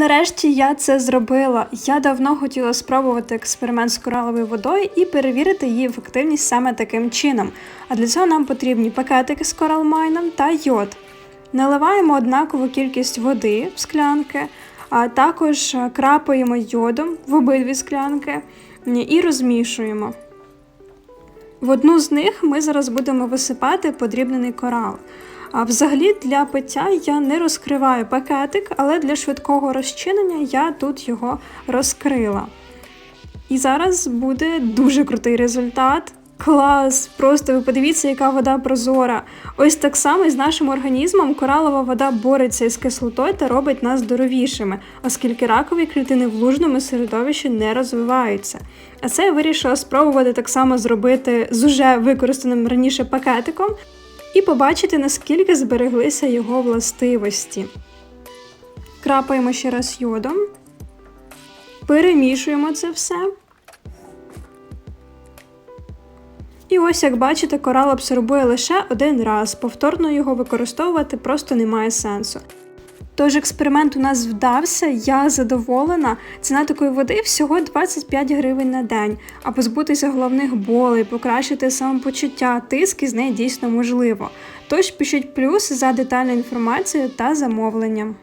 Нарешті я це зробила. Я давно хотіла спробувати експеримент з кораловою водою і перевірити її ефективність саме таким чином. А для цього нам потрібні пакетики з коралмайном та йод. Наливаємо однакову кількість води в склянки, а також крапаємо йодом в обидві склянки і розмішуємо. В одну з них ми зараз будемо висипати подрібнений корал. А взагалі для пиття я не розкриваю пакетик, але для швидкого розчинення я тут його розкрила. І зараз буде дуже крутий результат. Клас! Просто ви подивіться, яка вода прозора. Ось так само і з нашим організмом коралова вода бореться із кислотою та робить нас здоровішими, оскільки ракові клітини в лужному середовищі не розвиваються. А це я вирішила спробувати так само зробити з уже використаним раніше пакетиком і побачити, наскільки збереглися його властивості. Крапаємо ще раз йодом, перемішуємо це все. І ось, як бачите, корал абсорбує лише один раз. Повторно його використовувати просто немає сенсу. Тож експеримент у нас вдався, я задоволена. Ціна такої води всього 25 гривень на день. А позбутися головних болей, покращити самопочуття, тиск із неї дійсно можливо. Тож пишіть плюс за детальну інформацію та замовлення.